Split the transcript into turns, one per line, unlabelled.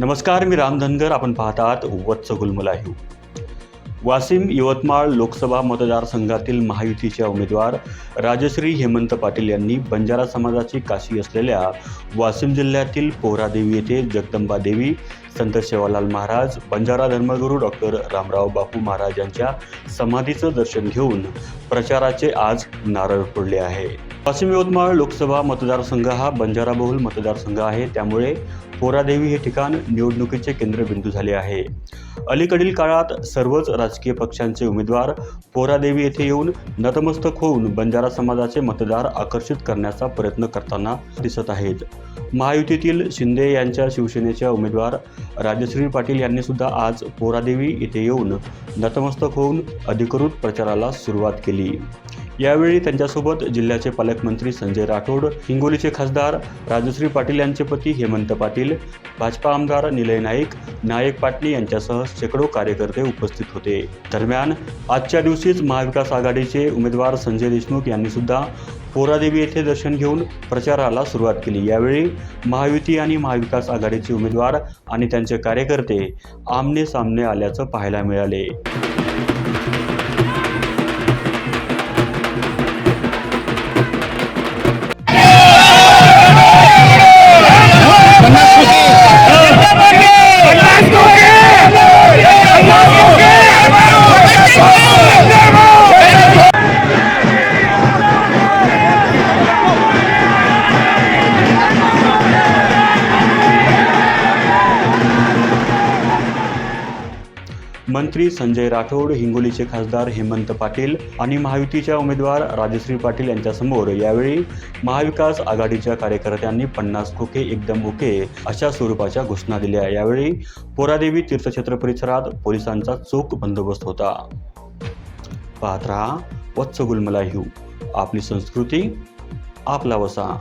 नमस्कार मी राम धनगर. आपण पाहत आहात वत्स गुलमलाही वाशिम यवतमाळ लोकसभा मतदारसंघातील महायुतीच्या उमेदवार राजश्री हेमंत पाटील यांनी बंजारा समाजाची काशी असलेल्या वाशिम जिल्ह्यातील पोहरादेवी येथे जगदंबा देवी संत सेवालाल महाराज बंजारा धर्मगुरू डॉक्टर रामराव बापू महाराज यांच्या समाधीचं दर्शन घेऊन प्रचाराचे आज नारळ फोडले आहे. वाशिम यवतमाळ लोकसभा मतदारसंघ हा बंजाराबहुल मतदारसंघ आहे. त्यामुळे पोरादेवी हे ठिकाण निवडणुकीचे केंद्रबिंदू झाले आहे. अलीकडील काळात सर्वच राजकीय पक्षांचे उमेदवार पोरादेवी येथे येऊन नतमस्तक होऊन बंजारा समाजाचे मतदार आकर्षित करण्याचा प्रयत्न करताना दिसत आहेत. महायुतीतील शिंदे यांच्या शिवसेनेच्या उमेदवार राजश्री पाटील यांनी सुद्धा आज पोरादेवी येथे येऊन नतमस्तक होऊन अधिकृत प्रचाराला सुरुवात केली. यावेळी त्यांच्यासोबत जिल्ह्याचे पालकमंत्री संजय राठोड हिंगोलीचे खासदार राजश्री पाटील यांचे पती हेमंत पाटील भाजपा आमदार निलय नाईक नायक पाटणी यांच्यासह शेकडो कार्यकर्ते उपस्थित होते. दरम्यान आजच्या दिवशीच महाविकास आघाडीचे उमेदवार संजय देशमुख यांनी सुद्धा पोरादेवी येथे दर्शन घेऊन प्रचाराला सुरुवात केली. यावेळी महायुती आणि महाविकास आघाडीचे उमेदवार आणि त्यांचे कार्यकर्ते आमने सामने आल्याचं पाहायला मिळाले. मंत्री संजय राठोड हिंगोलीचे खासदार हेमंत पाटील आणि महायुतीच्या उमेदवार राजश्री पाटील यांच्यासमोर यावेळी महाविकास आघाडीच्या कार्यकर्त्यांनी पन्नास खोके एकदम ओके अशा स्वरूपाच्या घोषणा दिल्या. यावेळी पोरादेवी तीर्थक्षेत्र परिसरात पोलिसांचा चोख बंदोबस्त होता. पाहत रहा वत्स गुलमला आपली संस्कृती आपला वसा.